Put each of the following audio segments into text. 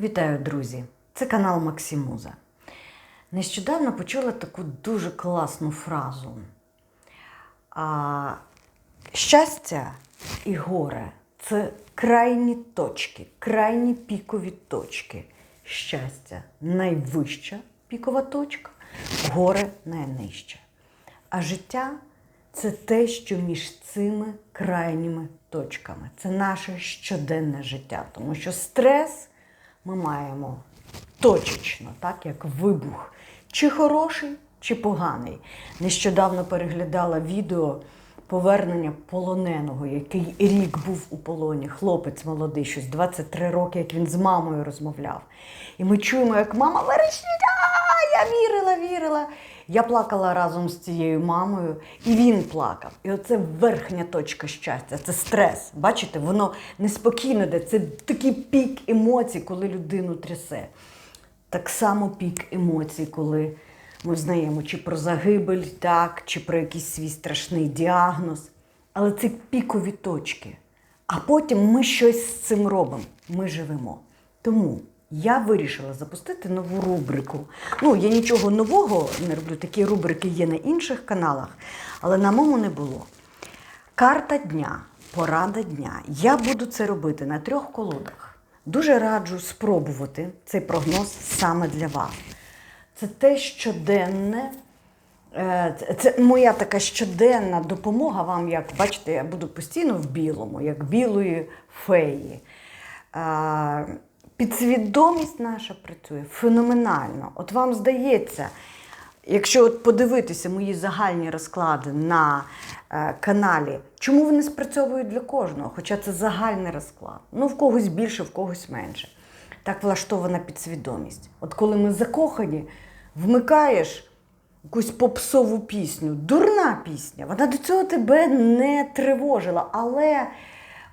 Вітаю, друзі! Це канал Максимуза. Нещодавно почула таку дуже класну фразу. А, щастя і горе це крайні точки, крайні пікові точки. Щастя найвища пікова точка, горе найнижча. А життя це те, що між цими крайніми точками. Це наше щоденне життя. Тому що стрес ми маємо точечно, так як вибух, чи хороший, чи поганий. Нещодавно переглядала відео повернення полоненого, який рік був у полоні, хлопець молодий, щось 23 роки, як він з мамою розмовляв. І ми чуємо, як мама верещить, «А, я вірила, вірила. Я плакала разом з цією мамою, і він плакав. І оце верхня точка щастя, це стрес. Бачите, воно неспокійно йде. Це такий пік емоцій, коли людину трясе. Так само пік емоцій, коли ми знаємо чи про загибель, так, чи про якийсь свій страшний діагноз. Але це пікові точки. А потім ми щось з цим робимо. Ми живемо. Тому я вирішила запустити нову рубрику. Ну, я нічого нового не роблю, такі рубрики є на інших каналах, але на моєму не було. Карта дня, порада дня. Я буду це робити на трьох колодах. Дуже раджу спробувати цей прогноз саме для вас. Це те щоденне, е, це- це моя така щоденна допомога вам, як бачите, я буду постійно в білому, як білої феї. Підсвідомість наша працює феноменально. От вам здається, якщо от подивитися мої загальні розклади на е, каналі, чому вони спрацьовують для кожного? Хоча це загальний розклад. Ну, в когось більше, в когось менше. Так влаштована підсвідомість. От коли ми закохані, вмикаєш якусь попсову пісню, дурна пісня, вона до цього тебе не тривожила, але.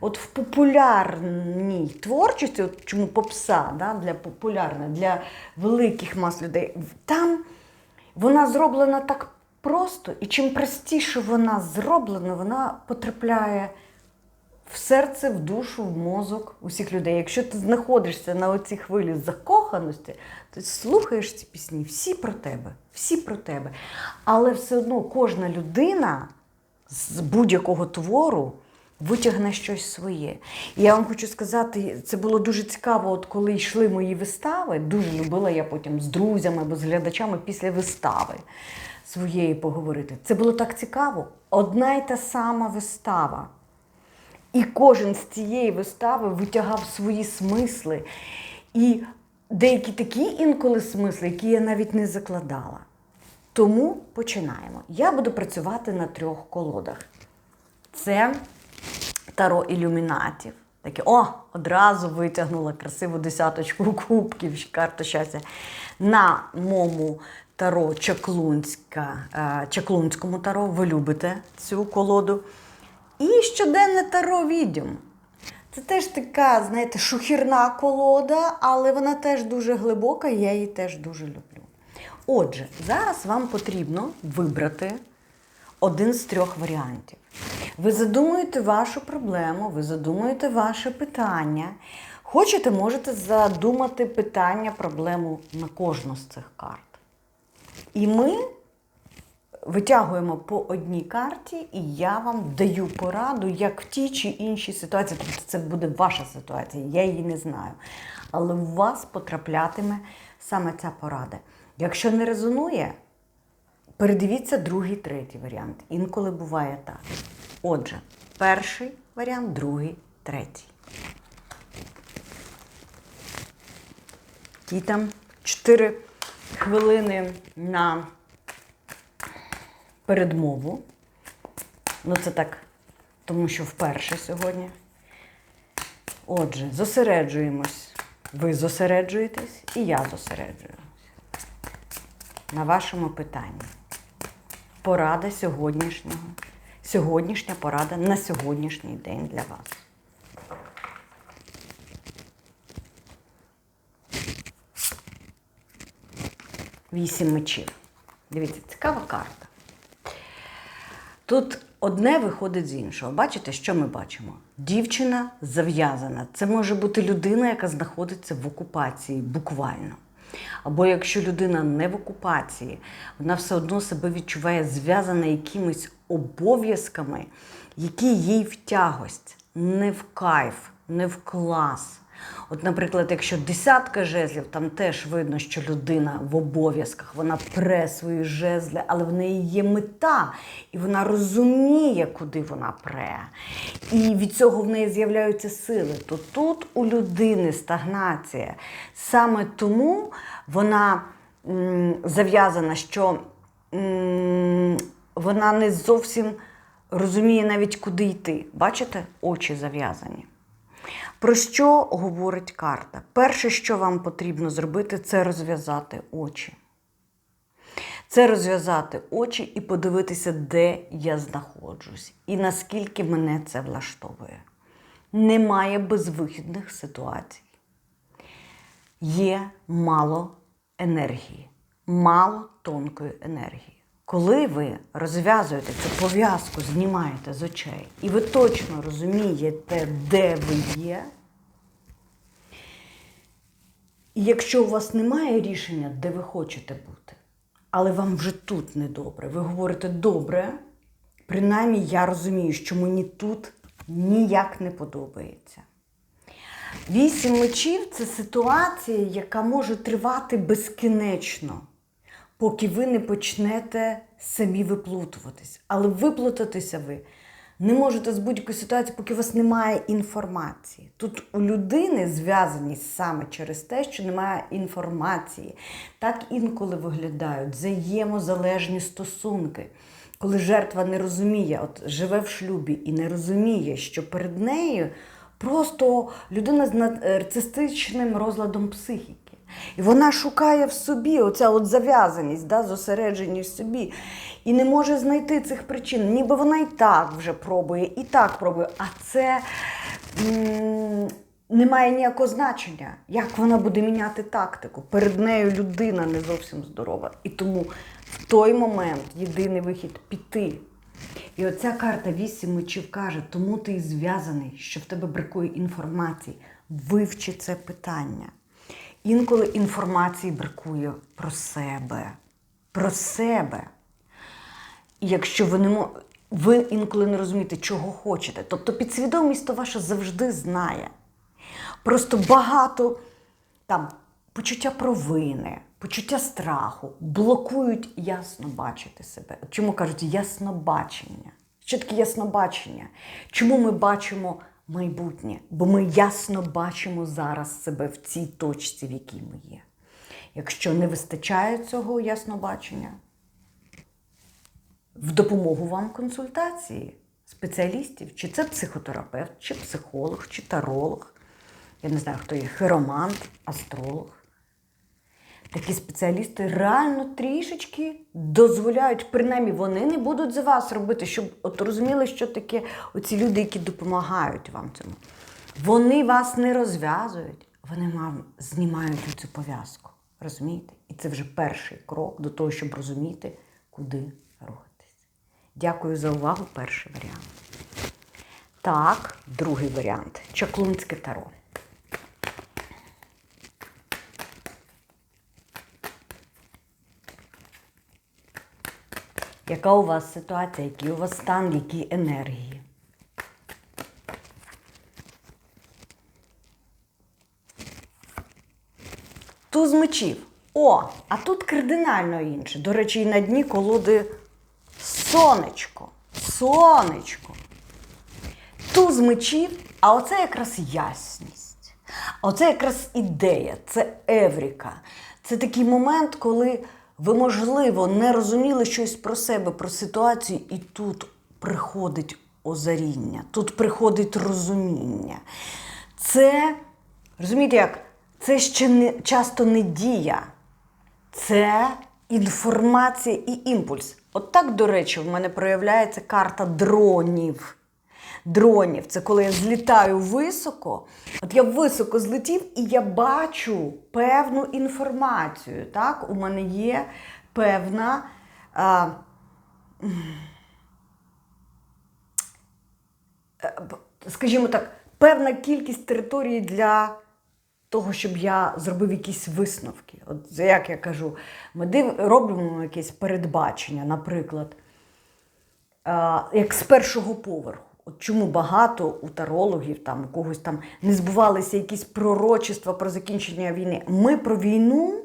От в популярній творчості, от чому попса да, для популярної, для великих мас людей, там вона зроблена так просто, і чим простіше вона зроблена, вона потрапляє в серце, в душу, в мозок усіх людей. Якщо ти знаходишся на оцій хвилі закоханості, то слухаєш ці пісні, всі про тебе, всі про тебе. Але все одно кожна людина з будь-якого твору витягне щось своє. І я вам хочу сказати, це було дуже цікаво, от коли йшли мої вистави. Дуже любила я потім з друзями або з глядачами після вистави своєї поговорити. Це було так цікаво. Одна й та сама вистава. І кожен з цієї вистави витягав свої смисли. І деякі такі інколи смисли, які я навіть не закладала. Тому починаємо. Я буду працювати на трьох колодах. Це таро ілюмінатів. Таке, о, одразу витягнула красиву десяточку кубків, карта щастя. На моєму таро Чаклунська, е, Чаклунському таро. Ви любите цю колоду. І щоденне таро відьом. Це теж така, знаєте, шухірна колода, але вона теж дуже глибока, я її теж дуже люблю. Отже, зараз вам потрібно вибрати один з трьох варіантів. Ви задумуєте вашу проблему, ви задумуєте ваше питання. Хочете, можете задумати питання, проблему на кожну з цих карт. І ми витягуємо по одній карті, і я вам даю пораду, як в тій чи іншій ситуації. Тобто це буде ваша ситуація, я її не знаю. Але у вас потраплятиме саме ця порада. Якщо не резонує, передивіться другий, третій варіант. Інколи буває так. Отже, перший варіант, другий, третій. І там 4 хвилини на передмову. Ну, це так, тому що вперше сьогодні. Отже, зосереджуємось. Ви зосереджуєтесь, і я зосереджуюсь на вашому питанні. Порада сьогоднішнього. Сьогоднішня порада на сьогоднішній день для вас. Вісім мечів. Дивіться, цікава карта. Тут одне виходить з іншого. Бачите, що ми бачимо? Дівчина зав'язана. Це може бути людина, яка знаходиться в окупації, буквально. Або якщо людина не в окупації, вона все одно себе відчуває зв'язана якимись обов'язками, які їй в тягость, не в кайф, не в клас. От, наприклад, якщо десятка жезлів, там теж видно, що людина в обов'язках, вона пре свої жезли, але в неї є мета, і вона розуміє, куди вона пре. І від цього в неї з'являються сили. То тут у людини стагнація. Саме тому вона м, зав'язана, що м, вона не зовсім розуміє навіть, куди йти. Бачите, очі зав'язані. Про що говорить карта? Перше, що вам потрібно зробити, це розв'язати очі. Це розв'язати очі і подивитися, де я знаходжусь, і наскільки мене це влаштовує. Немає безвихідних ситуацій. Є мало енергії, мало тонкої енергії. Коли ви розв'язуєте цю пов'язку, знімаєте з очей, і ви точно розумієте, де ви є, і якщо у вас немає рішення, де ви хочете бути, але вам вже тут недобре, ви говорите добре, принаймні я розумію, що мені тут ніяк не подобається. Вісім мечів це ситуація, яка може тривати безкінечно, поки ви не почнете самі виплутуватись. Але виплутатися ви не можете з будь-якої ситуації, поки у вас немає інформації. Тут у людини зв'язаність саме через те, що немає інформації. Так інколи виглядають взаємозалежні стосунки. Коли жертва не розуміє, от живе в шлюбі і не розуміє, що перед нею просто людина з нарцистичним розладом психіки. І вона шукає в собі оця от зав'язаність, да, зосередженість в собі, і не може знайти цих причин. Ніби вона і так вже пробує, і так пробує. А це м- не має ніякого значення, як вона буде міняти тактику. Перед нею людина не зовсім здорова. І тому в той момент єдиний вихід піти. І оця карта вісім мечів каже, тому ти зв'язаний, що в тебе бракує інформації. Вивчи це питання. Інколи інформації бракує про себе. Про себе. Якщо ви не ви інколи не розумієте, чого хочете. Тобто підсвідомість то ваша завжди знає. Просто багато там почуття провини, почуття страху блокують ясно бачити себе. Чому кажуть яснобачення? Що таке яснобачення? Чому ми бачимо майбутнє? Бо ми ясно бачимо зараз себе в цій точці, в якій ми є. Якщо не вистачає цього яснобачення, в допомогу вам консультації спеціалістів, чи це психотерапевт, чи психолог, чи таролог. Я не знаю, хто є хиромант, астролог. Такі спеціалісти реально трішечки дозволяють, принаймні вони не будуть за вас робити, щоб от розуміли, що таке оці люди, які допомагають вам цьому. Вони вас не розв'язують, вони вам знімають цю пов'язку. Розумієте? І це вже перший крок до того, щоб розуміти, куди рухатись. Дякую за увагу. Перший варіант. Так, другий варіант чаклунське таро. Яка у вас ситуація, який у вас стан, які енергії? Туз мечів. О, а тут кардинально інше. До речі, і на дні колоди сонечко. Сонечко. Туз мечів, а оце якраз ясність. Оце якраз ідея, це евріка. Це такий момент, коли ви, можливо, не розуміли щось про себе, про ситуацію, і тут приходить озаріння, тут приходить розуміння. Це, розумієте, як? Це ще не, часто не дія, це інформація і імпульс. От так, до речі, в мене проявляється карта дронів. Дронів це коли я злітаю високо. От я високо злетів і я бачу певну інформацію. Так? У мене є певна. А, скажімо так, певна кількість території для того, щоб я зробив якісь висновки. От як я кажу, ми див, робимо якесь передбачення, наприклад, як з першого поверху. От чому багато у тарологів, там, у когось там не збувалися якісь пророчества про закінчення війни. Ми про війну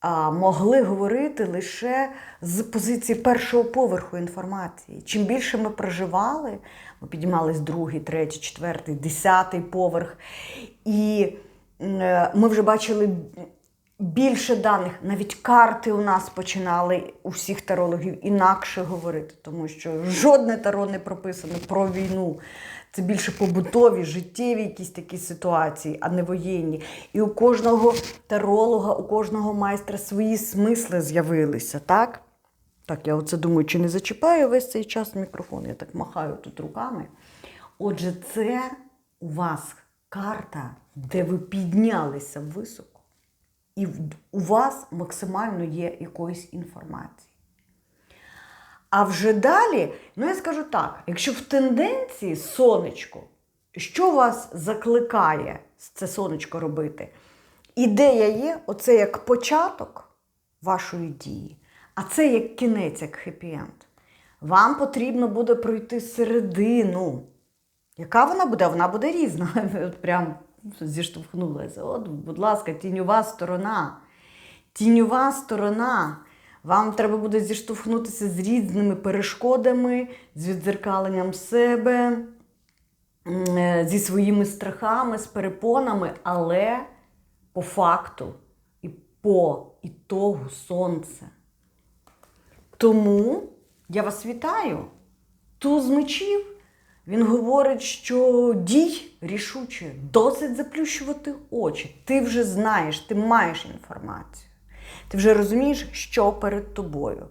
а, могли говорити лише з позиції першого поверху інформації. Чим більше ми проживали, ми піднімались другий, третій, четвертий, десятий поверх, і е, ми вже бачили більше даних. Навіть карти у нас починали у всіх тарологів інакше говорити, тому що жодне таро не прописано про війну. Це більше побутові, життєві якісь такі ситуації, а не воєнні. І у кожного таролога, у кожного майстра свої смисли з'явилися, так? Так, я оце думаю, чи не зачіпаю весь цей час мікрофон, я так махаю тут руками. Отже, це у вас карта, де ви піднялися високо, і у вас максимально є якоїсь інформації. А вже далі, ну я скажу так: якщо в тенденції сонечко, що вас закликає це сонечко робити? Ідея є, оце як початок вашої дії, а це як кінець, як хеппі-енд. Вам потрібно буде пройти середину. Яка вона буде? Вона буде різна. Прям зіштовхнулася. От, будь ласка, тіньова сторона. Тіньова сторона. Вам треба буде зіштовхнутися з різними перешкодами, з віддзеркаленням себе, е, зі своїми страхами, з перепонами, але по факту і по ітогу сонце. Тому я вас вітаю. Туз мечів. Він говорить, що дій рішуче, досить заплющувати очі. Ти вже знаєш, ти маєш інформацію. Ти вже розумієш, що перед тобою.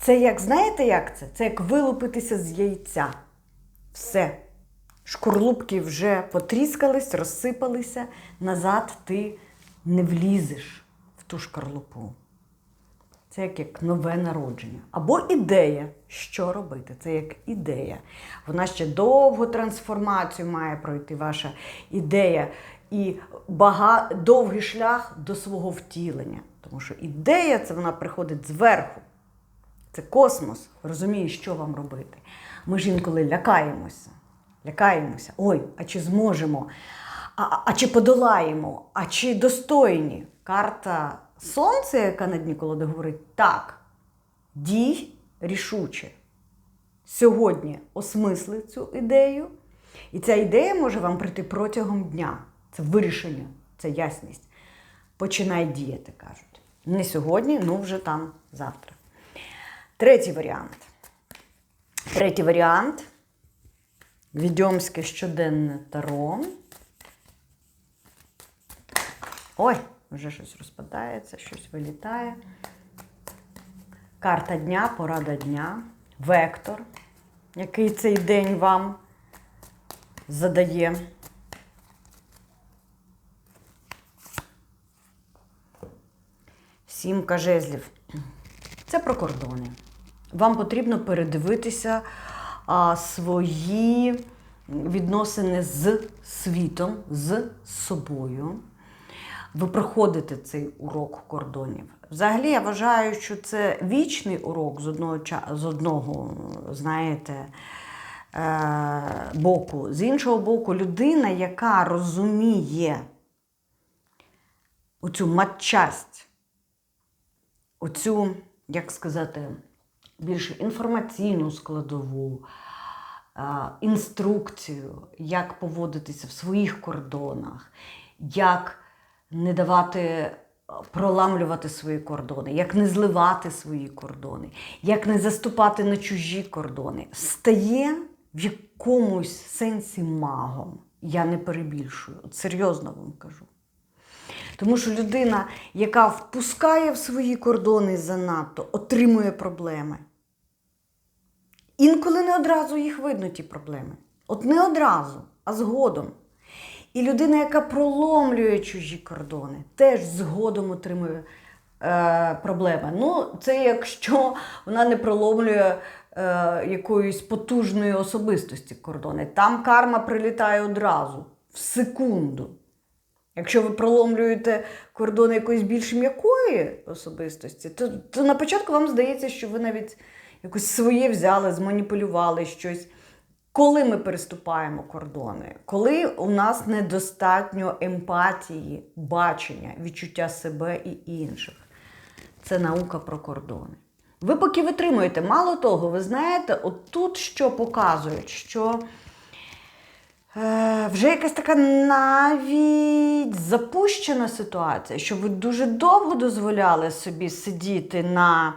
Це як, знаєте, як це? Це як вилупитися з яйця. Все. Шкорлупки вже потріскались, розсипалися, назад ти не влізеш в ту шкарлупу. Це як, як нове народження. Або ідея, що робити. Це як ідея. Вона ще довгу трансформацію має пройти ваша ідея і бага... довгий шлях до свого втілення. Тому що ідея це вона приходить зверху. Це космос, розуміє, що вам робити. Ми ж інколи лякаємося. Лякаємося. Ой, а чи зможемо? А, а- чи подолаємо? А чи достойні? Карта Сонця, яка на дні колоди говорить, так, дій рішуче. Сьогодні осмисли цю ідею, і ця ідея може вам прийти протягом дня. Це вирішення, це ясність. Починай діяти, кажуть. Не сьогодні, ну вже там завтра. Третій варіант. Третій варіант. Відьомське щоденне таро. Ой, вже щось розпадається, щось вилітає. Карта дня, порада дня, вектор, який цей день вам задає. Сімка жезлів. Це про кордони. Вам потрібно передивитися а, свої відносини з світом, з собою. Ви проходите цей урок кордонів. Взагалі, я вважаю, що це вічний урок з одного, з одного знаєте, е, боку. З іншого боку, людина, яка розуміє оцю матчасть, оцю, як сказати, більш інформаційну складову, е, інструкцію, як поводитися в своїх кордонах, як не давати е, проламлювати свої кордони, як не зливати свої кордони, як не заступати на чужі кордони, стає в якомусь сенсі магом. Я не перебільшую, от серйозно вам кажу. Тому що людина, яка впускає в свої кордони занадто, отримує проблеми. Інколи не одразу їх видно, ті проблеми. От не одразу, а згодом. І людина, яка проломлює чужі кордони, теж згодом отримує е, проблеми. Ну, це якщо вона не проломлює е, якоїсь потужної особистості кордони. Там карма прилітає одразу, в секунду. Якщо ви проломлюєте кордони якоїсь більш м'якої особистості, то, то на початку вам здається, що ви навіть якось своє взяли, зманіпулювали щось. Коли ми переступаємо кордони, коли у нас недостатньо емпатії, бачення, відчуття себе і інших, це наука про кордони. Ви поки витримуєте, мало того, ви знаєте, от тут що показують, що е, вже якась така навіть запущена ситуація, що ви дуже довго дозволяли собі сидіти на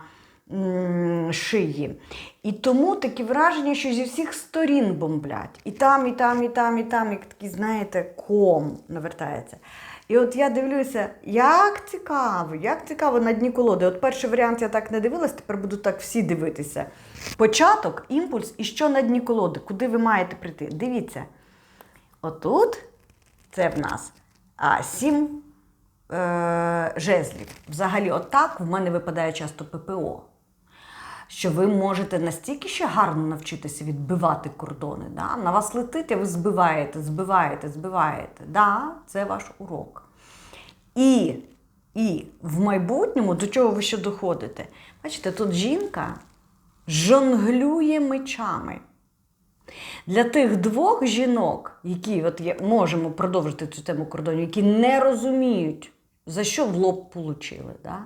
шиї. І тому такі враження, що зі всіх сторін бомблять. І там, і там, і там, і там, як такий, знаєте, ком навертається. І от я дивлюся, як цікаво, як цікаво на дні колоди. От перший варіант я так не дивилась, тепер буду так всі дивитися. Початок, імпульс і що на дні колоди, куди ви маєте прийти. Дивіться. Отут це в нас а, сім е, жезлів. Взагалі, отак в мене випадає часто ППО. Що ви можете настільки ще гарно навчитися відбивати кордони. Да? На вас летить, а ви збиваєте, збиваєте, збиваєте. Да, це ваш урок. І, і в майбутньому до чого ви ще доходите? Бачите, тут жінка жонглює мечами. Для тих двох жінок, які от можемо продовжити цю тему кордонів, які не розуміють, за що в лоб получили, да?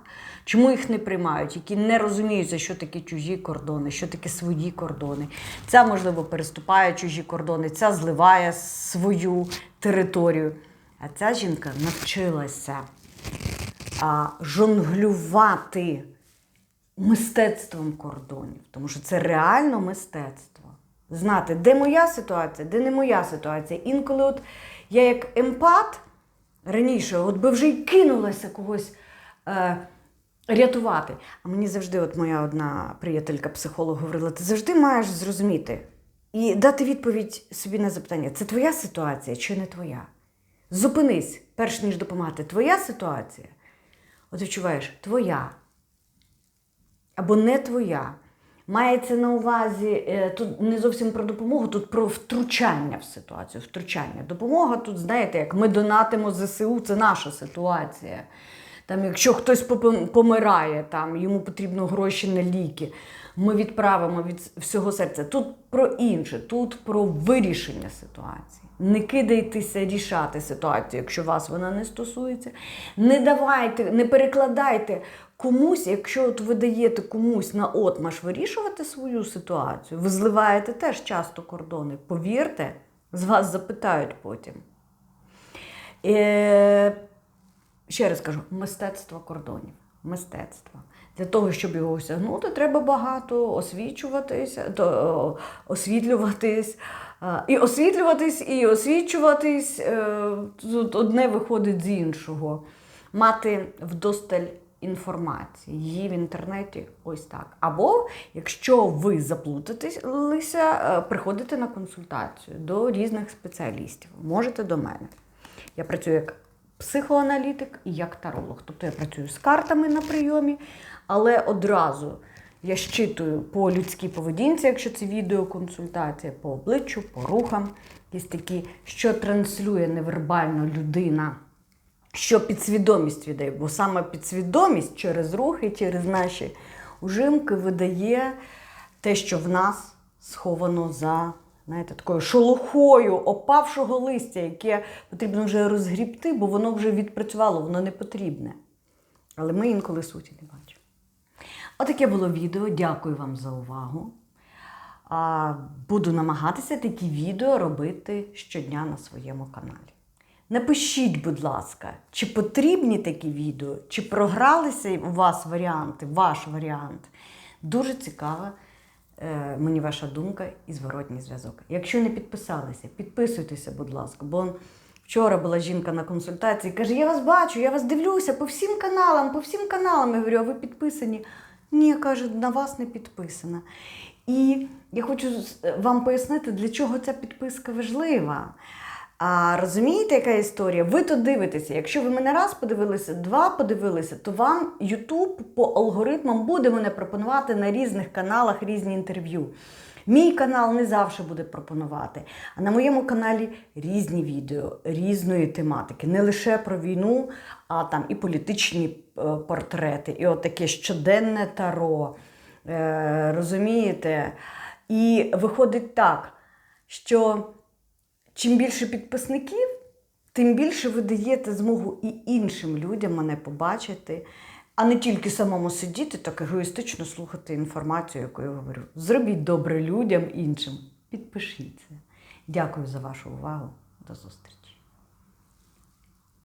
чому їх не приймають, які не розуміють, за що такі чужі кордони, що таке свої кордони. Ця, можливо, переступає чужі кордони, ця зливає свою територію. А ця жінка навчилася а, жонглювати мистецтвом кордонів, тому що це реально мистецтво. Знати, де моя ситуація, де не моя ситуація. Інколи от я як емпат раніше, от би вже й кинулася когось е, рятувати. А мені завжди, от моя одна приятелька психолог говорила, ти завжди маєш зрозуміти і дати відповідь собі на запитання: це твоя ситуація чи не твоя? Зупинись, перш ніж допомагати. Твоя ситуація. От відчуваєш, твоя або не твоя. Мається на увазі е, тут не зовсім про допомогу, тут про втручання в ситуацію. Втручання. Допомога тут, знаєте, як ми донатимо ЗСУ, це наша ситуація. Там, якщо хтось помирає, там, йому потрібно гроші на ліки, ми відправимо від всього серця. Тут про інше, тут про вирішення ситуації. Не кидайтеся рішати ситуацію, якщо вас вона не стосується. Не давайте, не перекладайте комусь, якщо от ви даєте комусь на отмаш вирішувати свою ситуацію, ви зливаєте теж часто кордони. Повірте, з вас запитають потім. Е, ще раз кажу, мистецтво кордонів. Мистецтво. Для того, щоб його осягнути, треба багато освічуватися, освітлюватись. І освітлюватись, і освічуватись. е, одне виходить з іншого. Мати вдосталь інформації. Її в інтернеті ось так. Або, якщо ви заплутатися, е, приходите на консультацію до різних спеціалістів. Можете до мене. Я працюю як психоаналітик і як таролог. Тобто я працюю з картами на прийомі, але одразу я щитую по людській поведінці, якщо це відеоконсультація, по обличчю, по рухам, якісь такі, що транслює невербально людина. Що підсвідомість віддає, бо саме підсвідомість через рухи, через наші ужимки видає те, що в нас сховано за знаєте, такою шолохою опавшого листя, яке потрібно вже розгрібти, бо воно вже відпрацювало, воно не потрібне. Але ми інколи суті не бачимо. Отаке було відео. Дякую вам за увагу. Буду намагатися такі відео робити щодня на своєму каналі. Напишіть, будь ласка, чи потрібні такі відео, чи програлися у вас варіанти, ваш варіант. Дуже цікава е, мені ваша думка і зворотній зв'язок. Якщо не підписалися, підписуйтеся, будь ласка. Бо вчора була жінка на консультації, каже: Я вас бачу, я вас дивлюся по всім каналам, по всім каналам. Я говорю, а ви підписані? Ні, каже, на вас не підписана. І я хочу вам пояснити, для чого ця підписка важлива. А розумієте, яка історія? Ви то дивитеся. Якщо ви мене раз подивилися, два подивилися, то вам YouTube по алгоритмам буде мене пропонувати на різних каналах різні інтерв'ю. Мій канал не завжди буде пропонувати. А на моєму каналі різні відео різної тематики. Не лише про війну, а там і політичні е, портрети, і отаке щоденне таро. Е, розумієте? І виходить так, що чим більше підписників, тим більше ви даєте змогу і іншим людям мене побачити, а не тільки самому сидіти, так егоїстично слухати інформацію, яку я говорю. Зробіть добре людям іншим. Підпишіться. Дякую за вашу увагу. До зустрічі.